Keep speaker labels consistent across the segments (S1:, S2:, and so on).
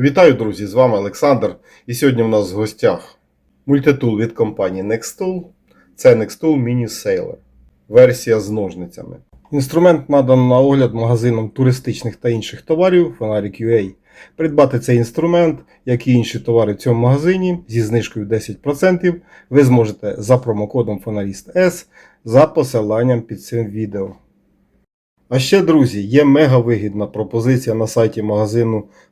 S1: Вітаю, друзі! З вами Олександр. І сьогодні в нас в гостях мультитул від компанії Nextool. Це Nextool Mini Sailor. Версія з ножницями. Інструмент надано на огляд магазином туристичних та інших товарів Фонарик UA. Придбати цей інструмент, як і інші товари в цьому магазині зі знижкою 10% ви зможете за промокодом Фонаріст S за посиланням під цим відео. А ще, друзі, є мега вигідна пропозиція на сайті магазину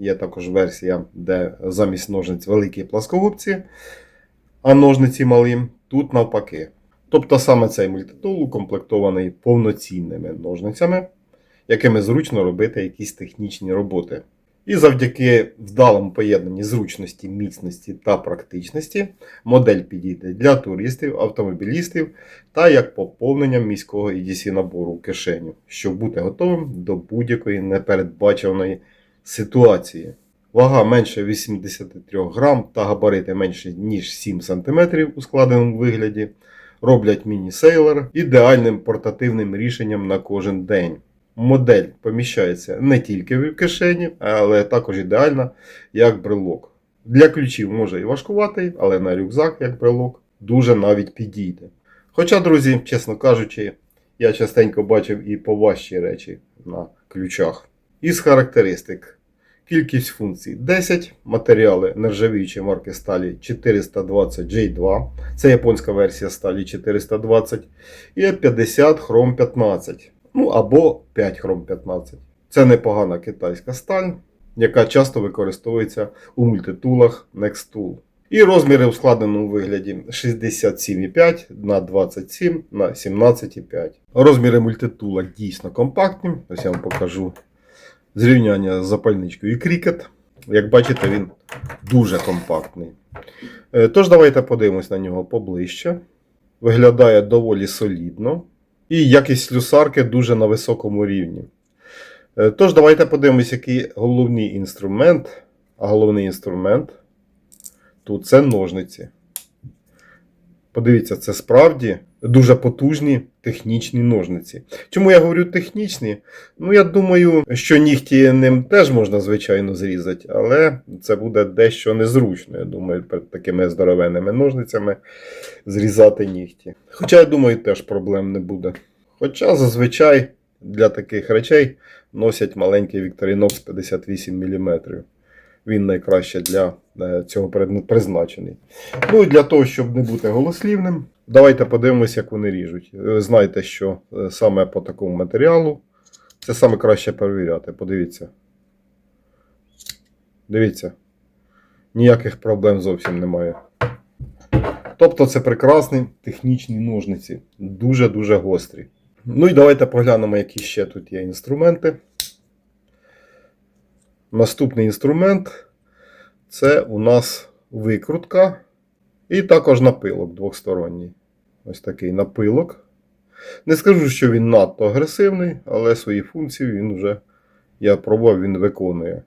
S1: Є також версія, де замість ножниць великі пласкогубці, а ножниці малі тут навпаки. Тобто саме цей мультитул укомплектований повноцінними ножницями, якими зручно робити якісь технічні роботи. І завдяки вдалому поєднанні зручності, міцності та практичності модель підійде для туристів, автомобілістів та як поповнення міського EDC набору в кишеню, щоб бути готовим до будь-якої непередбаченої ситуації. Вага менше 83 грам та габарити менше ніж 7 см у складеному вигляді роблять міні-сейлор ідеальним портативним рішенням на кожен день. Модель поміщається не тільки в кишені, але також ідеальна як брелок. Для ключів може і важкуватий, але на рюкзак як брелок дуже навіть підійде. Хоча, друзі, чесно кажучи, я частенько бачив і поважчі речі на ключах. Із характеристик. Кількість функцій 10, матеріали нержавіючі марки сталі 420J2, це японська версія сталі 420, і 50 хром 15, ну або 5 хром 15. Це непогана китайська сталь, яка часто використовується у мультитулах Nextool. І розміри у складеному вигляді 67,5 на 27 на 17,5. Розміри мультитула дійсно компактні. Ось я вам покажу зрівняння з запальничкою крікет. Як бачите, він дуже компактний. Е, Тож, давайте подивимось на нього поближче. Виглядає доволі солідно. І якість слюсарки дуже на високому рівні. Е, Тож, давайте подивимось, який головний інструмент. А головний інструмент тут це ножниці. Подивіться, це справді дуже потужні технічні ножниці. Чому я говорю технічні? Ну, я думаю, що нігті ним теж можна, звичайно, зрізати, але це буде дещо незручно. Я думаю, перед такими здоровенними ножницями зрізати нігті. Хоча, я думаю, теж проблем не буде. Хоча зазвичай для таких речей носять маленький Victorinox 58 мм. Він найкраще для е, цього призначений. Ну і для того, щоб не бути голослівним, давайте подивимося, як вони ріжуть. Ви знаєте, що е, саме по такому матеріалу це саме краще перевіряти. Подивіться. Дивіться. Ніяких проблем зовсім немає. Тобто це прекрасні технічні ножниці. Дуже-дуже гострі. Ну і давайте поглянемо, які ще тут є інструменти. Наступний інструмент це у нас викрутка і також напилок двосторонній. Ось такий напилок. Не скажу, що він надто агресивний, але свої функції він вже, я пробував, він виконує.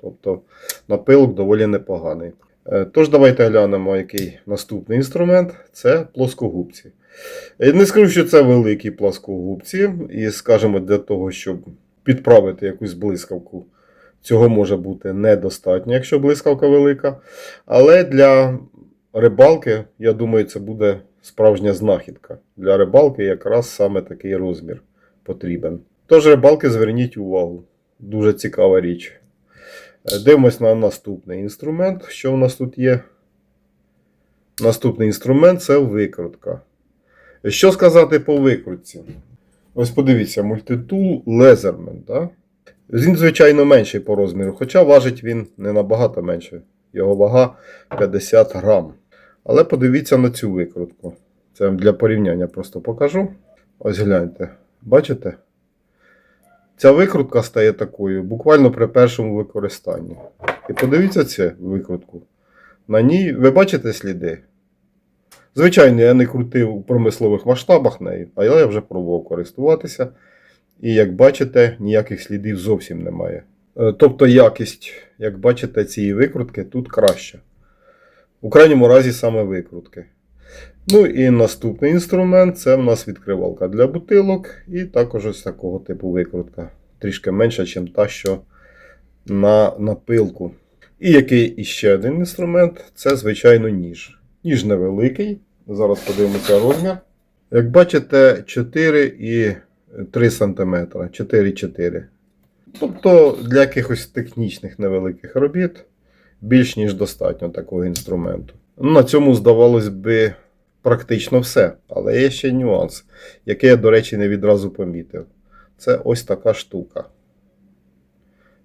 S1: Тобто напилок доволі непоганий. Е, Тож, давайте глянемо, який наступний інструмент це плоскогубці. Е, Не скажу, що це великі плоскогубці, і скажімо, для того, щоб підправити якусь блискавку. Цього може бути недостатньо, якщо блискавка велика. Але для рибалки, я думаю, це буде справжня знахідка. Для рибалки якраз саме такий розмір потрібен. Тож, рибалки, зверніть увагу. Дуже цікава річ. Е, Дивимось на наступний інструмент. Що у нас тут є? Наступний інструмент це викрутка. Що сказати по викрутці? Ось подивіться, мультитул Leatherman. Да? Він, звичайно, менший по розміру, хоча важить він не набагато менше. Його вага 50 грам. Але подивіться на цю викрутку. Це вам для порівняння просто покажу. Ось гляньте. Бачите? Ця викрутка стає такою буквально при першому використанні. І подивіться цю викрутку. На ній ви бачите сліди? Звичайно, я не крутив у промислових масштабах нею, а я вже пробував користуватися. І як бачите, ніяких слідів зовсім немає. Е, Тобто якість, як бачите, цієї викрутки тут краща. У крайньому разі саме викрутки. Ну і наступний інструмент це в нас відкривалка для бутилок, і також ось такого типу викрутка. Трішки менша, ніж та, що на напилку. І який іще один інструмент це, звичайно, ніж. Ніж невеликий. Зараз подивимося розмір. Як бачите, 4 і 3 см. 4,4. Тобто для якихось технічних невеликих робіт більш ніж достатньо такого інструменту. На цьому, здавалось би, практично все. Але є ще нюанс, який я, до речі, не відразу помітив. Це ось така штука.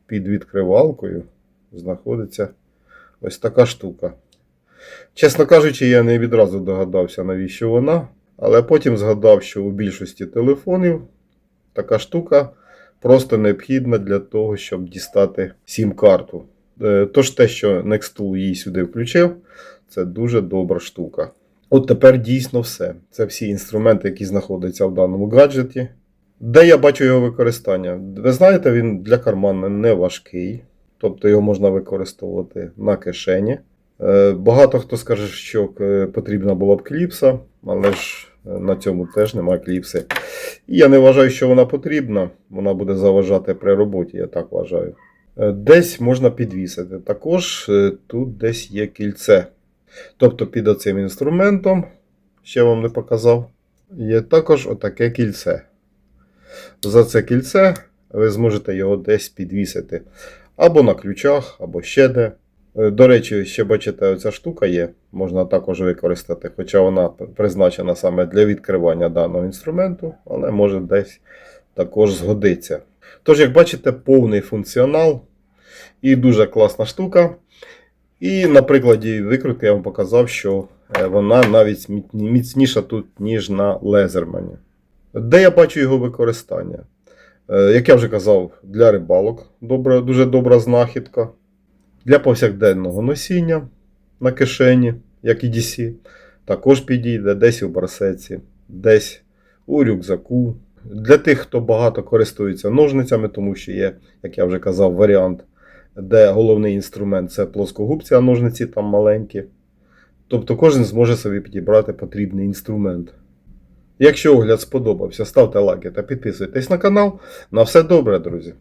S1: Під відкривалкою знаходиться ось така штука. Чесно кажучи, я не відразу догадався, навіщо вона, але потім згадав, що у більшості телефонів така штука просто необхідна для того, щоб дістати сім-карту. Е, Тож те, що Nextool її сюди включив, це дуже добра штука. От тепер дійсно все. Це всі інструменти, які знаходяться в даному гаджеті. Де я бачу його використання? Ви знаєте, він для кармана не важкий, тобто його можна використовувати на кишені. Е, Багато хто скаже, що е, потрібна була б кліпса, але ж на цьому теж немає кліпси. І я не вважаю, що вона потрібна. Вона буде заважати при роботі, я так вважаю. Е, Десь можна підвісити. Також е, тут десь є кільце. Тобто під оцим інструментом, ще вам не показав, є також отаке кільце. За це кільце ви зможете його десь підвісити. Або на ключах, або ще де. Е, До речі, ще бачите, оця штука є, можна також використати, хоча вона призначена саме для відкривання даного інструменту, але може десь також згодиться. Тож, як бачите, повний функціонал і дуже класна штука. І на прикладі викрутки я вам показав, що е, вона навіть міцніша тут, ніж на лезермані. Де я бачу його використання? Е, Як я вже казав, для рибалок добра, дуже добра знахідка. Для повсякденного носіння на кишені, як і DC, також підійде десь у барсеці, десь у рюкзаку. Для тих, хто багато користується ножницями, тому що є, як я вже казав, варіант, де головний інструмент це плоскогубці, а ножниці там маленькі. Тобто кожен зможе собі підібрати потрібний інструмент. Якщо огляд сподобався, ставте лайки та підписуйтесь на канал. На все добре, друзі!